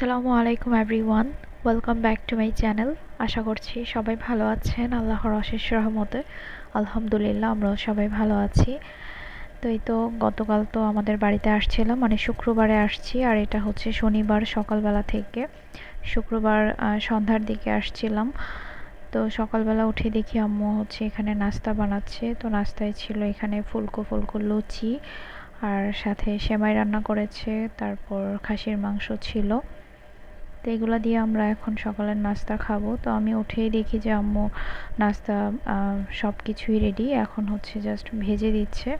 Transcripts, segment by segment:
আসসালামু আলাইকুম everyone. Welcome back to my channel আশা করছি সবাই ভালো আছেন। আল্লাহর অশেষ রহমতে। আলহামদুলিল্লাহ, আমরাও সবাই ভালো আছি। তো এই তো গতকাল তো আমাদের বাড়িতে আসছিলাম মানে শুক্রবারে আসছি। আর এটা হচ্ছে শনিবার সকালবেলা থেকে। শুক্রবার সন্ধ্যার দিকে আসছিলাম। তো সকালবেলা উঠে দেখি আম্মু হচ্ছে এখানে নাস্তা বানাচ্ছে। তো নাস্তায় ছিল এখানে ফুলকো ফুলকো লুচি। আর সাথে সেমাই রান্না করেছে। তারপর খাসির মাংস ছিল। তো এগুলো দিয়ে আমরা এখন সকালের নাস্তা খাব। তো আমি উঠেই দেখি যে আম্মু নাস্তা সব কিছুই রেডি এখন হচ্ছে জাস্ট ভেজে দিচ্ছে।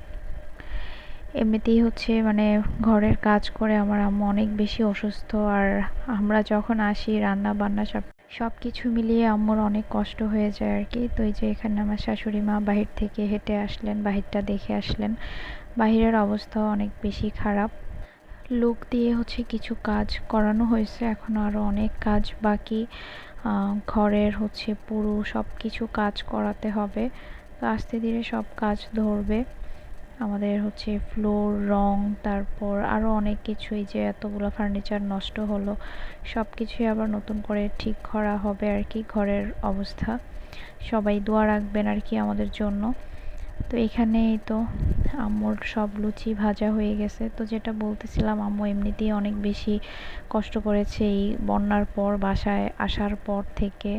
এমনিতেই হচ্ছে মানে ঘরের কাজ করে আমার আম্মু অনেক বেশি অসুস্থ। আর আমরা যখন আসি, রান্না বান্না সব সব কিছু মিলিয়ে আম্মুর অনেক কষ্ট হয়ে যায় আর কি। তো এই যে এখানে আমার শাশুড়ি মা বাহির থেকে হেঁটে আসলেন, বাহিরটা দেখে আসলেন। বাহিরের অবস্থাও অনেক বেশি খারাপ। লোক দিয়ে হচ্ছে কিছু কাজ করানো হয়েছে। এখনও আরও অনেক কাজ বাকি। ঘরের হচ্ছে পুরো সব কিছু কাজ করাতে হবে। তো আস্তে ধীরে সব কাজ ধরবে। আমাদের হচ্ছে ফ্লোর, রং, তারপর আরও অনেক কিছুই যে এতগুলো ফার্নিচার নষ্ট হলো সব কিছুই আবার নতুন করে ঠিক করা হবে আর কি, ঘরের অবস্থা। সবাই দোয়া রাখবেন আর কি আমাদের জন্য। তো এখানেই তো আম্মুর সব লুচি ভাজা হয়ে গেছে। তো যেটা বলতেছিলাম, আম্মু এমনিতেই অনেক বেশি কষ্ট করেছে এই বন্যার পর বাসায় আসার পর থেকে।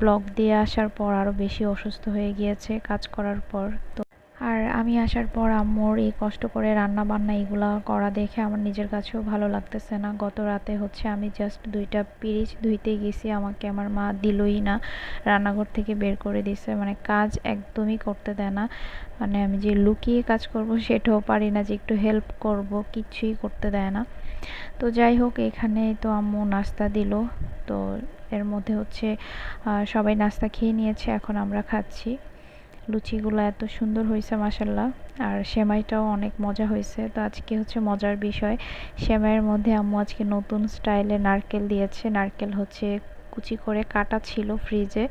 ব্লক দিয়ে আসার পর আরও বেশি অসুস্থ হয়ে গিয়েছে কাজ করার পর। তো আর আমি আসার পর আম্মুর এই কষ্ট করে রান্না বান্না এগুলা করা দেখে আমার নিজের কাছেও ভালো লাগতেছে না। গত রাতে হচ্ছে আমি জাস্ট দুইটা পিরিচ ধুইতে গেছি, আমাকে আমার মা দিলই না। রান্নাঘর থেকে বের করে দিছে মানে কাজ একদমই করতে দেয় না। মানে আমি যে লুকিয়ে কাজ করব সেটাও পারি না, যে একটু হেল্প করব, কিছুই করতে দেয় না। তো যাই হোক, এখানে তো আম্মু নাস্তা দিল। তো এর মধ্যে হচ্ছে সবাই নাস্তা খেয়ে নিয়েছে, এখন আমরা খাচ্ছি। লুচিগুলো এত সুন্দর হয়েছে মাসাল্লাহ আর সেমাইটাও অনেক মজা হয়েছে। তো আজকে হচ্ছে মজার বিষয়, সেমাইয়ের মধ্যে আম্মু আজকে নতুন স্টাইলে নারকেল দিয়েছে। নারকেল হচ্ছে কুচি করে কাটা ছিল ফ্রিজে,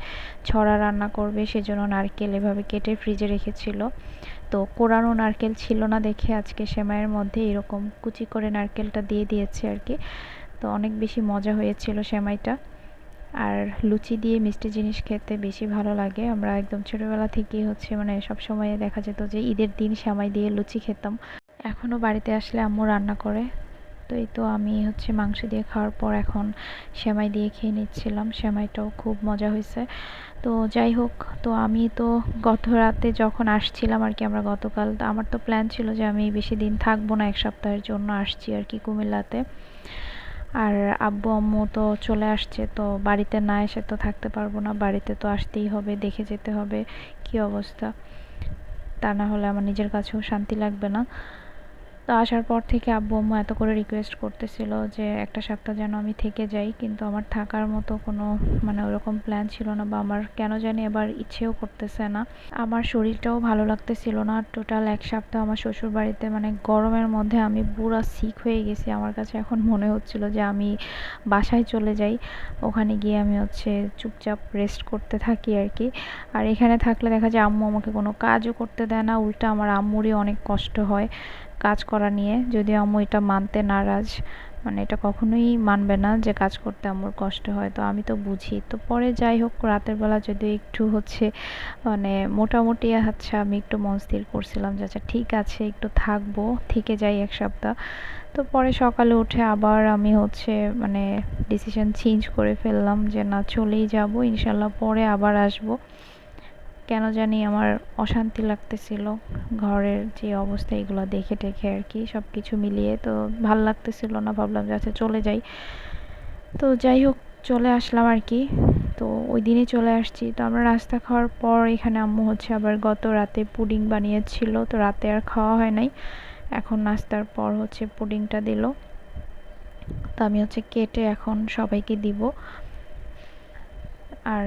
ছড়া রান্না করবে সেজন্য নারকেল এভাবে কেটে ফ্রিজে রেখেছিল। তো কোরানো নারকেল ছিল না দেখে আজকে সেমাইয়ের মধ্যে এরকম কুচি করে নারকেলটা দিয়ে দিয়েছে আর কি। তো অনেক বেশি মজা হয়েছিল সেমাইটা। আর লুচি দিয়ে মিষ্টি জিনিস খেতে বেশি ভালো লাগে। আমরা একদম ছোটোবেলা থেকেই হচ্ছে মানে সব সময় দেখা যেত যে ঈদের দিন সেমাই দিয়ে লুচি খেতাম। এখনও বাড়িতে আসলে আম্মু রান্না করে। তো এই তো আমি হচ্ছে মাংস দিয়ে খাওয়ার পর এখন সেমাই দিয়ে খেয়ে নিচ্ছিলাম। সেমাইটাও খুব মজা হয়েছে। তো যাই হোক, তো আমি তো গত রাতে যখন আসছিলাম আর কি আমরা গতকাল আমার তো প্ল্যান ছিল যে আমি বেশি দিন থাকব না, এক সপ্তাহের জন্য আসছি আর কি কুমিল্লাতে। আর আব্বু, আম্মু তো চলে আসছে, তো বাড়িতে না এসে তো থাকতে পারব না। বাড়িতে তো আসতেই হবে, দেখে যেতে হবে, কি অবস্থা। তা না হলে আমার নিজের কাছেও শান্তি লাগবে না। তো আসার পর থেকে আব্বু আম্মু এত করে রিকোয়েস্ট করতেছিল যে একটা সপ্তাহ যেন আমি থেকে যাই, কিন্তু আমার থাকার মতো কোনো মানে ওরকম প্ল্যান ছিল না বা আমার কেন জানি এবার ইচ্ছেও করতেছে না। আমার শরীরটাও ভালো লাগতেছিল না টোটাল এক সপ্তাহ আমার শ্বশুর বাড়িতে মানে গরমের মধ্যে আমি পুরা সিক হয়ে গেছি। আমার কাছে এখন মনে হচ্ছিল যে আমি বাসায় চলে যাই, ওখানে গিয়ে আমি হচ্ছে চুপচাপ রেস্ট করতে থাকি আর কি। আর এখানে থাকলে দেখা যায় আম্মু আমাকে কোনো কাজও করতে দেয় না, উল্টা আমার আম্মুরই অনেক কষ্ট হয়। কাজ করা নিয়ে, যদি আম্মু এটা মানতে নারাজ মানে এটা কখনোই মানবে না যে কাজ করতে আমার কষ্ট হয়। তো আমি তো বুঝি। তো পরে যাই হোক, রাতের বেলা যদি একটু হচ্ছে মানে মোটামুটি আচ্ছা আমি একটু মন স্থির করছিলাম যে আচ্ছা ঠিক আছে, একটু থাকব, থেকে যাই এক সপ্তাহ। তো পরে সকালে উঠে আবার আমি হচ্ছে মানে ডিসিশন চেঞ্জ করে ফেললাম যে, না চলেই যাব, ইনশাল্লাহ পরে আবার আসব। কেন জানি আমার অশান্তি লাগতেছিল। ঘরের যে অবস্থা, এগুলো দেখে টেখে আর কি সব কিছু মিলিয়ে। তো ভালো লাগতেছিল না, ভাবলাম যে আচ্ছা চলে যাই। তো যাই হোক, চলে আসলাম আর কি। তো ওই দিনই চলে আসছি। তো আমরা রাস্তা খাওয়ার পর এখানে আম্মু হচ্ছে আবার গত রাতে পুডিং বানিয়েছিল। তো রাতে আর খাওয়া হয় নাই। এখন নাস্তার পর হচ্ছে পুডিংটা দিল। তো আমি হচ্ছে কেটে এখন সবাইকে দিব। আর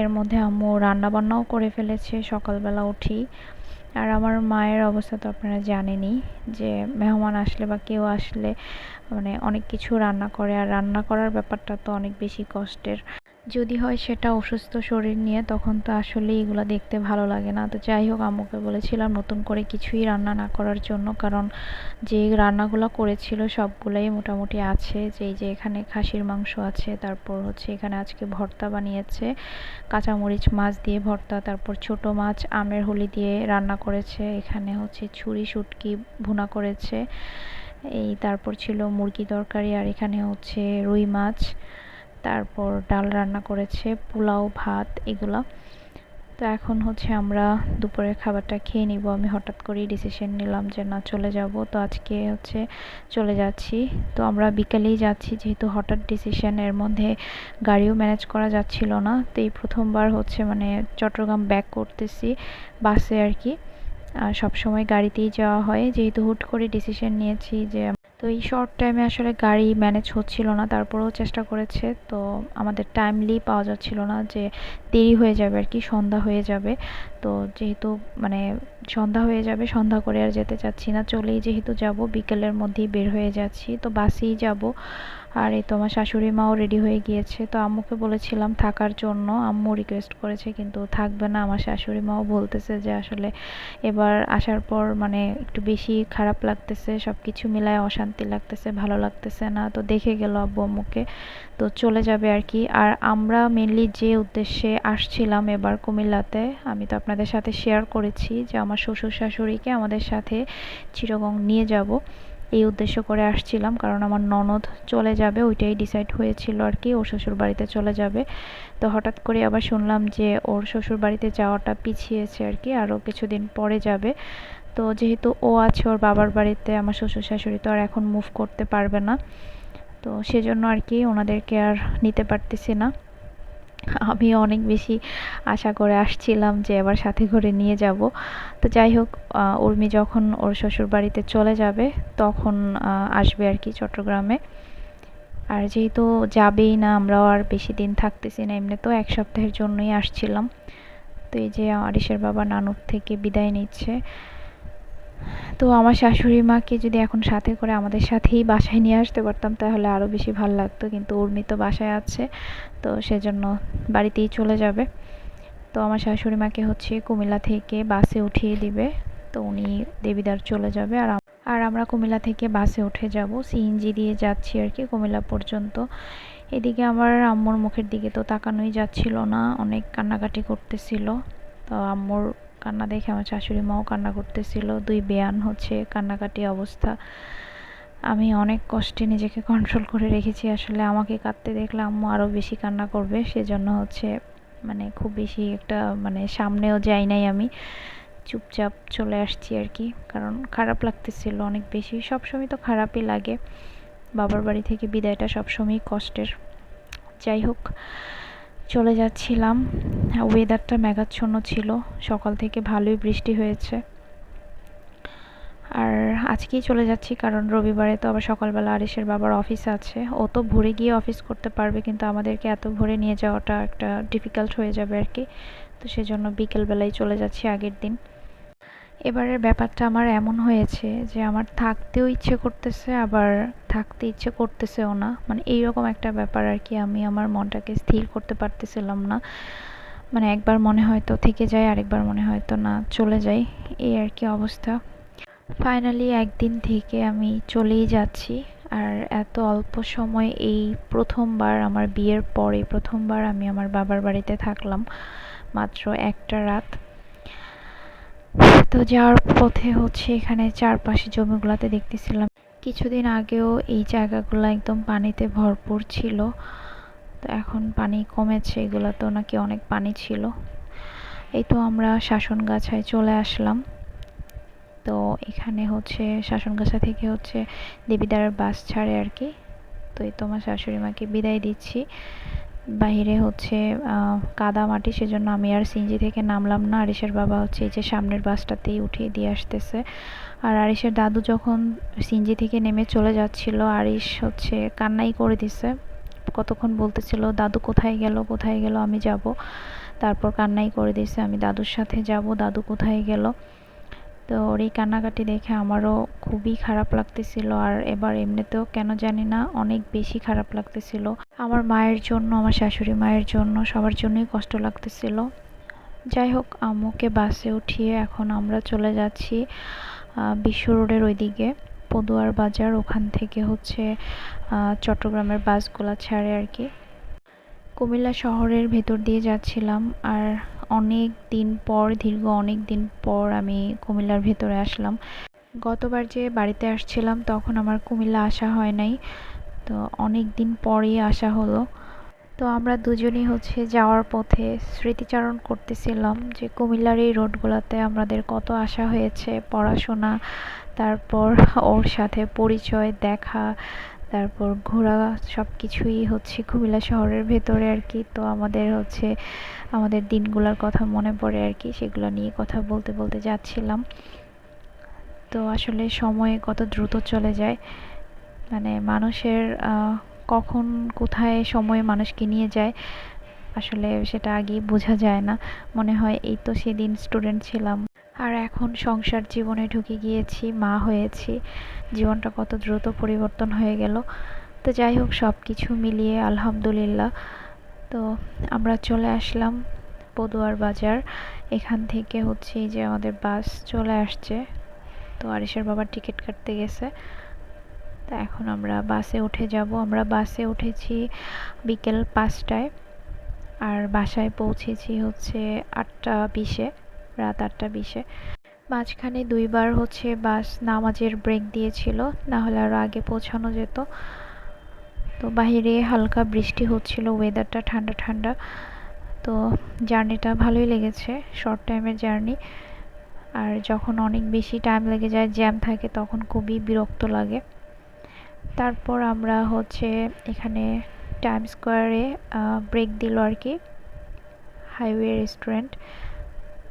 এর মধ্যে আম্মু রান্না বান্নাও করে ফেলেছে, সকালবেলা উঠি। আর আমার মায়ের অবস্থা তো আপনারা জানেনই যে মেহমান আসলে বা কেউ আসলে মানে অনেক কিছু রান্না করে, আর রান্না করার ব্যাপারটা তো অনেক বেশি কষ্টের। যদি হয় সেটা অসুস্থ শরীর নিয়ে, তখন তো আসলে এগুলো দেখতে ভালো লাগে না। তো যাই হোক, আম্মুকে বলেছিলাম নতুন করে কিছুই রান্না না করার জন্য, কারণ যে রান্নাগুলো করেছিল সবগুলোই মোটামুটি আছে। যে যে এখানে খাসির মাংস আছে, তারপর হচ্ছে এখানে আজকে ভর্তা বানিয়েছে। কাঁচামরিচ মাছ দিয়ে ভর্তা, তারপর ছোট মাছ, আমের হলি দিয়ে রান্না করেছে। এখানে হচ্ছে ছুরি, শুটকি ভুনা করেছে। এই তারপর ছিল মুরগি তরকারি, আর এখানে হচ্ছে রুই মাছ। তারপর ডাল রান্না করেছে, পোলাও, ভাত এগুলো। তো এখন হচ্ছে আমরা দুপুরের খাবারটা খেয়ে নিব। আমি হঠাৎ করেই ডিসিশন নিলাম যে না, চলে যাব। তো আজকে হচ্ছে চলে যাচ্ছি। তো আমরা বিকালেই যাচ্ছি, যেহেতু হঠাৎ ডিসিশন এর মধ্যে গাড়িও ম্যানেজ করা যাচ্ছিল না। তো এই প্রথমবার হচ্ছে মানে চট্টগ্রাম ব্যাক করতেছি বাসে আর কি। আর সবসময় গাড়িতেই যাওয়া হয়। যেহেতু হুট করে ডিসিশন নিয়েছি যে তো এই শর্ট টাইমে আসলে গাড়ি ম্যানেজ হচ্ছিল না, তারপরেও চেষ্টা করেছে। তো আমাদের টাইমলি পাওয়া যাচ্ছিল না যে দেরি হয়ে যাবে আর কি, সন্ধ্যা হয়ে যাবে। তো যেহেতু মানে সন্ধ্যা হয়ে যাবে, সন্ধ্যা করে আর যেতে চাচ্ছি না। চলেই যেহেতু যাব, বিকেলের মধ্যেই বের হয়ে যাচ্ছি। তো বাসেই যাব। আর এই তো আমার শাশুড়ি মাও রেডি হয়ে গিয়েছে। তো আম্মুকে বলেছিলাম থাকার জন্য। আম্মু রিকোয়েস্ট করেছে, কিন্তু থাকবে না। আমার শাশুড়ি মাও বলতেছে যে আসলে এবার আসার পর মানে একটু বেশি খারাপ লাগতেছে সব কিছু মিলায় অশান্তি লাগতেছে, ভালো লাগতেছে না। তো দেখে গেল আব্বু আম্মুকে। তো চলে যাবে আর কি। আর আমরা মেনলি যে উদ্দেশ্যে আসছিলাম এবার কুমিল্লাতে, আমি তো আপনাদের সাথে শেয়ার করেছি যে আমার শ্বশুর শাশুড়িকে আমাদের সাথে চিরগং নিয়ে যাব। এই উদ্দেশ্য করে আসছিলাম, কারণ আমার ননদ চলে যাবে, ওইটাই ডিসাইড হয়েছিল আর কি, ওর শ্বশুর বাড়িতে চলে যাবে। তো হঠাৎ করে আবার শুনলাম যে ওর শ্বশুর বাড়িতে যাওয়াটা পিছিয়েছে আর কি, আরও কিছুদিন পরে যাবে। তো যেহেতু ও আছে ওর বাবার বাড়িতে, আমার শ্বশুর শাশুড়ি তো আর এখন মুভ করতে পারবে না। তো সেজন্য আর কি ওনাদেরকে আর নিতে পারতেছি না। আমি অনেক বেশি আশা করে আসছিলাম যে এবার সাথে করে নিয়ে যাব। তো যাই হোক উর্মি যখন ওর শ্বশুর বাড়িতে চলে যাবে, তখন আসবে আর কি চট্টগ্রামে। আর যেহেতু যাবেই না, আমরাও আর বেশি দিন থাকতেছি না, এমনি তো এক সপ্তাহের জন্যই আসছিলাম। তো এই যে আরিসের বাবা নানুর থেকে বিদায় নিচ্ছে তো আমার শাশুড়ি মাকে যদি এখন সাথে করে আমাদের সাথেই বাসায় নিয়ে আসতে পারতাম, তাহলে আরও বেশি ভালো লাগতো। কিন্তু উর্মি তো বাসায় আছে, তো সেজন্য বাড়িতেই চলে যাবে। তো আমার শাশুড়ি মাকে হচ্ছে কুমিল্লা থেকে বাসে উঠিয়ে দিবে, তো উনি দেবিদার চলে যাবে। আর আর আমরা কুমিল্লা থেকে বাসে উঠে যাব সিএনজি দিয়ে যাচ্ছি আর কি কুমিল্লা পর্যন্ত। এদিকে আমার আম্মুর মুখের দিকে তো তাকানোই যাচ্ছিল না, অনেক কান্নাকাটি করতেছিল। তো আম্মুর কান্না দেখে আমার শাশুড়ি মাও কান্না করতেছিল। দুই বেয়ান হচ্ছে, কান্নাকাটি অবস্থা। আমি অনেক কষ্টে নিজেকে কন্ট্রোল করে রেখেছি। আসলে আমাকে কাঁদতে দেখলে আম্মু আরও বেশি কান্না করবে। সেজন্য হচ্ছে মানে খুব বেশি একটা মানে সামনেও যাই নাই আমি। চুপচাপ চলে আসছি আর কি। কারণ খারাপ লাগতেছিল অনেক বেশি। সবসময় তো খারাপই লাগে। বাবার বাড়ি থেকে বিদায়টা সবসময়ই কষ্টের। যাই হোক। চলে যাচ্ছিলাম। ওয়েদারটা মেঘাচ্ছন্ন ছিল। সকাল থেকে ভালোই বৃষ্টি হয়েছে। আর আজকেই চলে যাচ্ছি কারণ রবিবারে তো আবার সকালবেলা আরিসের বাবার অফিস আছে। ও তো ভোরে গিয়ে অফিস করতে পারবে, কিন্তু আমাদেরকে এত ভোরে নিয়ে যাওয়াটা একটা ডিফিকাল্ট হয়ে যাবে আর কি। তো সেজন্য বিকেলবেলায় চলে যাচ্ছি আগের দিন। এবারের ব্যাপারটা আমার এমন হয়েছে যে আমার থাকতেও ইচ্ছে করতেছে, আবার থাকতে ইচ্ছে করতেছেও না। মানে এইরকম একটা ব্যাপার আর কি, আমি আমার মনটাকে স্থির করতে পারতেছিলাম না। মানে একবার মনে হয়তো থেকে যায়, আরেকবার মনে হয়তো না, চলে যাই এই আর কি অবস্থা। ফাইনালি একদিন থেকে আমি চলেই যাচ্ছি। আর এত অল্প সময় এই প্রথমবার আমার বিয়ের পরে প্রথমবার আমি আমার বাবার বাড়িতে থাকলাম। মাত্র একটা রাত। তো যাওয়ার পথে হচ্ছে এখানে চারপাশে জমিগুলোতে দেখতেছিলাম। কিছুদিন আগেও এই জায়গাগুলো একদম পানিতে ভরপুর ছিল। তো এখন পানি কমেছে এগুলোতেও নাকি অনেক পানি ছিল। এই তো আমরা শাসনগাছায় চলে আসলাম। তো এখানে হচ্ছে শাসনগাছা থেকে হচ্ছে দেবীদারের বাস ছাড়ে আর কি। তো এই তোমার শাশুড়ি মাকে বিদায় দিচ্ছি। বাহিরে হচ্ছে কাদা মাটি, সেজন্য আমি আর সিনজি থেকে নামলাম না। আরিসের বাবা হচ্ছে এই যে সামনের বাসটাতেই উঠিয়ে দিয়ে আসতেছে। আর আরিসের দাদু যখন সিনজি থেকে নেমে চলে যাচ্ছিল আরিস হচ্ছে কান্নাই করে দিছে। কতক্ষণ বলতেছিল, দাদু কোথায় গেল কোথায় গেল, আমি যাব। তারপর কান্নাই করে দিছে, আমি দাদুর সাথে যাব, দাদু কোথায় গেল? তো ওর এই কান্নাকাটি দেখে আমারও খুবই খারাপ লাগতেছিল আর এবার এমনিতেও কেন জানি না অনেক বেশি খারাপ লাগতেছিল। আমার মায়ের জন্য, আমার শাশুড়ি মায়ের জন্য সবার জন্যই কষ্ট লাগতেছিল। যাই হোক, আম্মুকে বাসে উঠিয়ে এখন আমরা চলে যাচ্ছি বিশ্ব রোডের ওইদিকে। পদুয়ার বাজার, ওখান থেকে হচ্ছে চট্টগ্রামের বাসগুলা ছাড়ে আর কি। কুমিল্লা শহরের ভেতর দিয়ে যাচ্ছিলাম আর অনেক দিন পর, দীর্ঘ অনেক দিন পর আমি কুমিল্লার ভেতরে আসলাম। গতবার যে বাড়িতে আসছিলাম তখন আমার কুমিল্লা আসা হয় নাই। তো অনেক দিন পরেই আসা হলো। তো আমরা দুজনেই হচ্ছে যাওয়ার পথে স্মৃতিচারণ করতেছিলাম যে কুমিল্লার এই রোডগুলোতে আমাদের কত আশা হয়েছে, পড়াশোনা, তারপর ওর সাথে পরিচয়, দেখা তারপর ঘোরা সব কিছুই হচ্ছে কুমিল্লা শহরের ভেতরে আর কি। তো আমাদের হচ্ছে, আমাদের দিনগুলোর কথা মনে পড়ে আর কি, সেগুলো নিয়ে কথা বলতে বলতে যাচ্ছিলাম। তো আসলে সময় কত দ্রুত চলে যায়। মানে মানুষের কখন কোথায় সময় মানুষকে নিয়ে যায়, আসলে সেটা আগেই বোঝা যায় না। মনে হয় এই তো সেদিন স্টুডেন্ট ছিলাম। আর এখন সংসার জীবনে ঢুকে গিয়েছি, মা হয়েছি। জীবনটা কত দ্রুত পরিবর্তন হয়ে গেল। তো যাই হোক সব কিছু মিলিয়ে আলহামদুলিল্লাহ। তো আমরা চলে আসলাম পদুয়ার বাজার। এখান থেকে হচ্ছে যে আমাদের বাস চলে আসছে। তো আরিসের বাবার টিকিট কাটতে গেছে। তা এখন আমরা বাসে উঠে যাব। আমরা বাসে উঠেছি বিকেল পাঁচটায়। আর বাসায় পৌঁছেছি হচ্ছে আটটা বিশে। রাত আটটা বিশে। মাঝখানে দুইবার হচ্ছে বাস নামাজের ব্রেক দিয়েছিল না হলে আরও আগে পৌঁছানো যেত। তো বাহিরে হালকা বৃষ্টি হচ্ছিল ওয়েদারটা ঠান্ডা ঠান্ডা। তো জার্নিটা ভালোই লেগেছে শর্ট টাইমের জার্নি আর যখন অনেক বেশি টাইম লেগে যায় জ্যাম থাকে, তখন খুবই বিরক্ত লাগে। তারপর আমরা হচ্ছে এখানে টাইম স্কোয়ারে ব্রেক দিল আর কি হাইওয়ে রেস্টুরেন্ট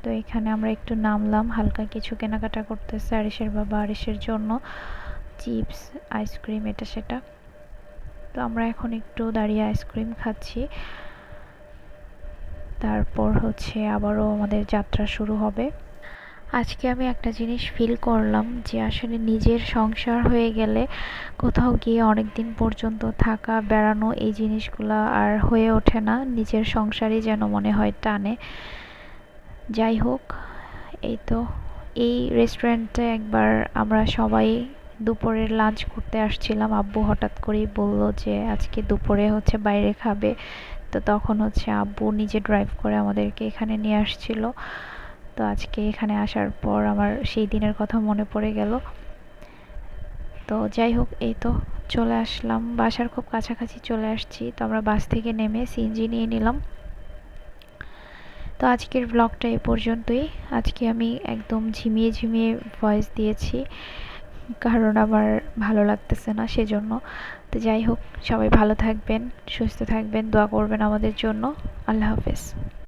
তো এখানে আমরা একটু নামলাম, হালকা কিছু কেনাকাটা করতেছে আরিসের বাবা আরিসের জন্য চিপস, আইসক্রিম, এটা সেটা। তো আমরা এখন একটু দাঁড়িয়ে আইসক্রিম খাচ্ছি। তারপর হচ্ছে আবারও আমাদের যাত্রা শুরু হবে। আজকে আমি একটা জিনিস ফিল করলাম যে আসলে নিজের সংসার হয়ে গেলে কোথাও গিয়ে অনেক দিন পর্যন্ত থাকা, বেড়ানো এই জিনিসগুলো আর হয়ে ওঠে না। নিজের সংসারই যেন মনে হয় টানে। যাই হোক এই তো। এই রেস্টুরেন্টে একবার আমরা সবাই দুপুরের লাঞ্চ করতে আসছিলাম। আব্বু হঠাৎ করেই বলল যে, আজকে দুপুরে হচ্ছে বাইরে খাবে। তো তখন হচ্ছে আব্বু নিজে ড্রাইভ করে আমাদেরকে এখানে নিয়ে আসছিল। তো আজকে এখানে আসার পর আমার সেই দিনের কথা মনে পড়ে গেল। তো যাই হোক এই তো চলে আসলাম। বাসার খুব কাছাকাছি চলে আসছি। তো আমরা বাস থেকে নেমে সিএনজি নিয়ে নিলাম। তো আজকের ব্লগটা এ পর্যন্তই। আজকে আমি একদম ঝিমিয়ে ঝিমিয়ে ভয়েস দিয়েছি, কারণ আমার ভালো লাগতেছে না সেজন্য। তো যাই হোক, সবাই ভালো থাকবেন, সুস্থ থাকবেন, দোয়া করবেন আমাদের জন্য। আল্লাহ হাফেজ।